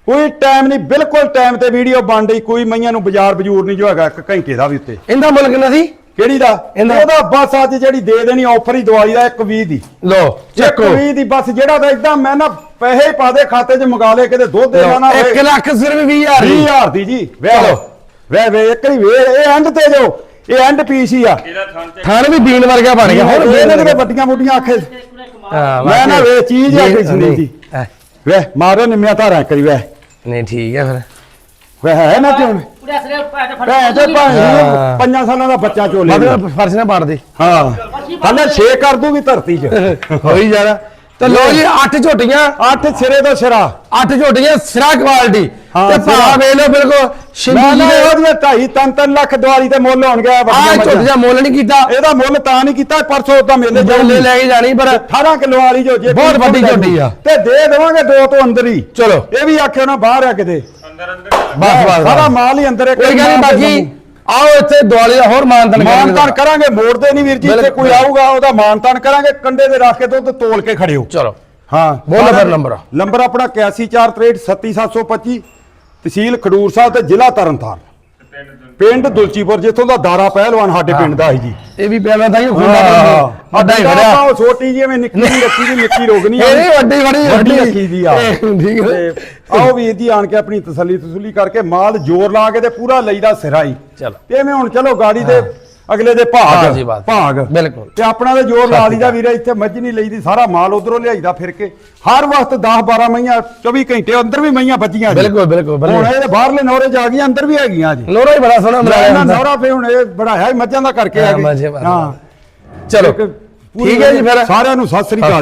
ਕੋਈ ਟਾਈਮ ਨਹੀਂ ਬਿਲਕੁਲ ਟਾਈਮ ਤੇ ਵੀਡੀਓ ਬਣ ਰਹੀ ਕੋਈ ਮਈਆਂ ਨੂੰ ਬਾਜ਼ਾਰ ਬਜੂਰ ਨਹੀਂ ਜੋ ਹੈਗਾ ਇੱਕ ਘੰਟੇ ਦਾ ਵੀ ਉੱਤੇ। ਇਹਦਾ ਮੁੱਲ ਕਿੰਨਾ ਸੀ? ਕਿਹੜੀ ਦਾ? ਇਹਦਾ- ਉਹਦਾ ਬਸ ਅੱਜ ਜਿਹੜੀ ਦੇ ਦੇਣੀ ਆਫਰ ਹੀ ਦਿਵਾਲੀ ਦਾ 120 ਦੀ। ਲੋ ਚੱਕੋ। 20 ਦੀ ਬਸ ਜਿਹੜਾ ਤਾਂ ਇਦਾਂ ਮੈਂ ਨਾ ਪੈਸੇ ਪਾ ਦੇ ਖਾਤੇ 'ਚ ਮੰਗਾ ਲੇ ਕਿਤੇ ਦੁੱਧ ਦੇ ਨਾ 1 ਲੱਖ ਸਿਰਫ 20000 ਦੀ। 20000 ਦੀ ਜੀ ਵੇ ਚਲੋ। ਵੇ ਵੇ ਇੱਕ ਹੀ ਵੇ ਇਹ ਐਂਡ ਤੇ ਜੋ ਇਹ ਐਂਡ ਪੀਸ ਹੀ ਆ। ਇਹਦਾ ਥਣ ਵੀ ਬੀਨ ਵਰਗਾ ਬਣ ਗਿਆ। ਹੁਣ ਇਹਨਾਂ ਦੇ ਵੱਡੀਆਂ ਮੁੱਡੀਆਂ ਆਖੇ। ਹਾਂ, ਮੈਂ ਨਾ ਵੇ ਚੀਜ਼ ਆ ਸੁਣੀ ਦੀ ਹਾਂ। ਵੇ ਮਾਰੋ ਨਿੰਮਿਆ ਧਾਰਾਂ ਕਰੀ ਵੇ। ਨਹੀਂ ਠੀਕ ਹੈ ਫਿਰ। ਵੇ ਹੈ ਨਾ ਕਿਉਂ? ਭੈ ਤੇ ਭਾਈ ਹਾਂ। ਪੰਜਾਂ ਸਾਲਾਂ ਦਾ ਬੱਚਾ ਚੋਲੇ ਮਤਲਬ ਫਰਸ਼ ਨਾ ਪਾੜ ਦੇ। ਹਾਂ। ਹਲੇ ਛੇ ਕਰ ਦੂਗੀ ਧਰਤੀ 'ਚ। *laughs* ਹੋਈ ਜਾਣਾ। ਤੇ ਲੋ ਜੀ 8 ਝੋਟੀਆਂ। ਅੱਠ ਸਿਰੇ ਤੋਂ ਸਿਰਾ। 8 ਝੋਟੀਆਂ ਸਿਰਾ ਕੁਆਲਿਟੀ ਹਾਂ, ਤੇ ਸਿਰਾ। ਭਾ ਵੇਖ ਲਓ ਬਿਲਕੁਲ ਸ਼ਿੰਦੀ ਨਾ ਜੀ ਦੇ ਉਹਦੀਆਂ ਢਾਈ ਤਿੰਨ ਤਿੰਨ ਲੱਖ ਦਿਵਾਲੀ ਤੇ ਮੁੱਲ ਹੋਣ ਗਿਆ ਆ ਝੋਟੀ ਦਾ ਮੁੱਲ ਨਹੀਂ ਕੀਤਾ। ਇਹਦਾ ਮੁੱਲ ਤਾਂ ਨਹੀਂ ਕੀਤਾ ਪਰਸੋਂ ਉਦਾਂ ਮੇਲੇ ਮੁੱਲ ਲੈ ਕੇ ਜਾਣੀ ਪਰ 18 ਕਿਲੋ ਵਾਲੀ ਜੋ ਜੇ ਬਹੁਤ ਵੱਡੀ ਝੋਟੀ ਆ। ਤੇ ਦੇ ਦੇਵਾਂਗੇ ਦੋ ਤੋਂ ਅੰਦਰ ਹੀ। ਚਲੋ। ਇਹ ਵੀ ਆਖਿਓ ਨਾ ਬਾਹਰ ਆ ਕਿਤੇ। ਅੰਦਰ ਅੰਦਰ। ਹੀ ਬਸ ਬਸ ਸਾਰਾ। ਮਾਲ ਹੀ ਅੰਦਰ ਹੈ ਕੋਈ ਗੱਲ ਨਹੀਂ ਬਾਕੀ ਆਓ ਇੱਥੇ ਦਿਵਾਲੀ ਦਾ ਹੋਰ ਮਾਨਤਨ ਮਾਨਤਾਨ ਕਰਾਂਗੇ ਮੋੜਦੇ ਨਹੀਂ ਵੀਰ ਜੀ ਇੱਥੇ ਬਿਲਕੁਲ। ਕੋਈ ਆਊਗਾ ਉਹਦਾ ਮਾਨਤਾਨ ਕਰਾਂਗੇ ਕੰਡੇ ਦੇ ਰੱਖ ਕੇ ਦੁੱਧ ਤੋਲ ਕੇ ਖੜਿਓ। ਚਲੋ। ਹਾਂ ਬੋਲੋ ਫਿਰ ਨੰਬਰ। ਨੰਬਰ ਆਪਣਾ 8143377725 ਤਹਿਸੀਲ ਖਡੂਰ ਸਾਹਿਬ ਤੇ ਜ਼ਿਲ੍ਹਾ ਤਰਨਤਾਰਨ। ਪਿੰਡ ਦੁਲਚੀਪੁਰ ਜਿੱਥੋਂ ਦਾ ਦਾਰਾ ਪਹਿਲਵਾਨ ਸਾਡੇ ਪਿੰਡ ਦਾ ਹੈ ਜੀ। ਇਹ ਵੀ ਪਹਿਲਾਂ ਤਾਂ ਹੀ ਖੁੰਡਾ ਵੱਡਾ ਹੀ ਖੜਿਆ ਉਹ ਛੋਟੀ ਜਿਹੀ ਐਵੇਂ ਨਿੱਕੀ ਜਿਹੀ ਰੱਖੀ ਦੀ ਨਿੱਕੀ ਰੋਗ ਨਹੀਂ ਇਹ ਵੱਡੀ ਵੱਡੀ ਵੱਡੀ। ਰੱਖੀ ਦੀ ਆ। ਠੀਕ ਹੈ ਆਓ ਵੀਰ ਜੀ ਆਣ ਕੇ ਆਪਣੀ ਤਸੱਲੀ ਤਸੁਲੀ ਕਰਕੇ ਮਾਲ ਜ਼ੋਰ ਲਾ ਕੇ ਤੇ ਪੂਰਾ ਲਈਦਾ ਸਿਰਾ ਹੀ। ਚਲੋ। ਤੇ ਐਵੇਂ ਹੁਣ ਚਲੋ ਗਾੜੀ ਦੇ ਅਗਲੇ ਦੇ ਭਾਗ। ਬਾਤ। ਭਾਗ। ਬਿਲਕੁਲ। ਤੇ ਆਪਣਾ ਤੇ ਜ਼ੋਰ ਲਾ ਲਈਦਾ ਵੀਰੇ ਇੱਥੇ ਮੱਝ ਨਹੀਂ ਲਈਦੀ ਸਾਰਾ ਮਾਲ ਉਧਰੋਂ ਲਿਆਈਦਾ ਫਿਰ ਕੇ। ਹਰ ਵਕਤ 10 12 ਮਈਆਂ 24 ਘੰਟੇ ਅੰਦਰ ਵੀ ਮਈਆਂ ਬੱਜੀਆਂ ਜੀ। ਬਿਲਕੁਲ ਬਿਲਕੁਲ ਹੁਣ ਬਿਲਕੁਲ ਇਹਦੇ ਬਾਹਰਲੇ ਨੌਰੇ ਜਾ ਗਈਆਂ ਅੰਦਰ ਵੀ ਹੈਗੀਆਂ ਜੀ। ਲੋਰਾ ਹੀ ਬੜਾ ਸੋਹਣਾ ਬਣਾਇਆ ਨਾ ਹੁੰਦਾ। ਨੌਰਾ ਫੇ ਹੁਣ ਇਹ ਬੜਾਇਆ ਹੀ ਮੱਝਾਂ ਦਾ ਕਰਕੇ ਹਾਂ, ਆ ਮੱਝਾਂ ਦਾ। ਹਾਂ। ਚਲੋ ਇੱਕ ਪੂਰੀ ਠੀਕ ਹੈ ਜੀ ਫਿਰ। ਸਾਰਿਆਂ ਨੂੰ ਸਤਿ ਸ੍ਰੀ ਅਕਾਲ।